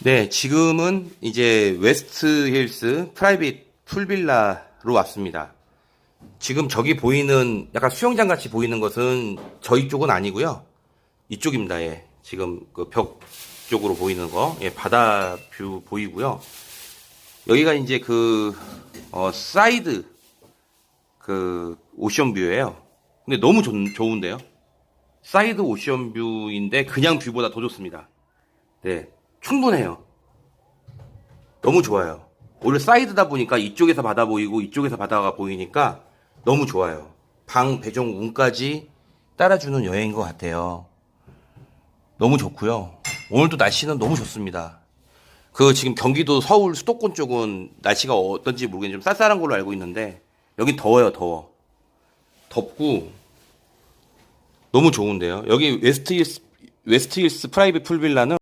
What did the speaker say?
네, 지금은 이제 웨스트 힐스 프라이빗 풀빌라로 왔습니다. 지금 저기 보이는 약간 수영장 같이 보이는 것은 저희 쪽은 아니고요. 이쪽입니다. 예. 지금 그 벽 쪽으로 보이는 거. 예, 바다 뷰 보이고요. 여기가 이제 그 어, 사이드 그 오션 뷰예요. 근데 너무 좋, 좋은데요. 사이드 오션 뷰인데 그냥 뷰보다 더 좋습니다. 네, 충분해요. 너무 좋아요. 오히려 사이드다 보니까 이쪽에서 바다 보이고 이쪽에서 바다가 보이니까 너무 좋아요. 방 배정 운까지 따라주는 여행인 것 같아요. 너무 좋고요. 오늘도 날씨는 너무 좋습니다. 그 지금 경기도 서울 수도권 쪽은 날씨가 어떤지 모르겠는데 좀 쌀쌀한 걸로 알고 있는데 여긴 더워요, 더워. 덥고 너무 좋은데요. 여기 웨스트 힐스 웨스트 힐스 프라이빗 풀빌라는